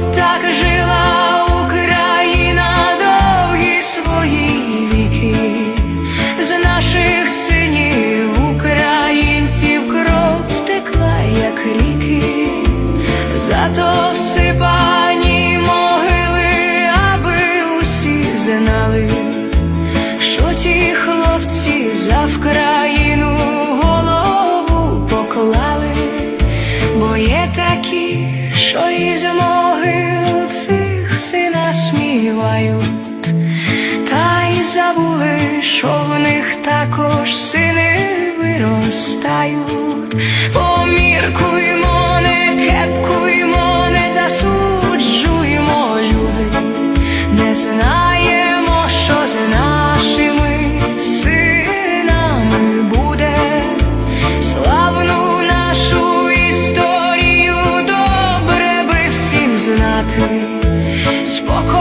Отак жила Україна довгі свої віки, з наших синів українців кров текла, як ріки, зато всипані могили, аби усі знали, що ті хлопці за Вкраїну голову поклали, бо є такі, що із забули, що в них також сини виростають. Поміркуймо, не кепкуймо, не засуджуймо, люди, не знаємо, що з нашими синами буде. Славну нашу історію добре би всім знати. Спокій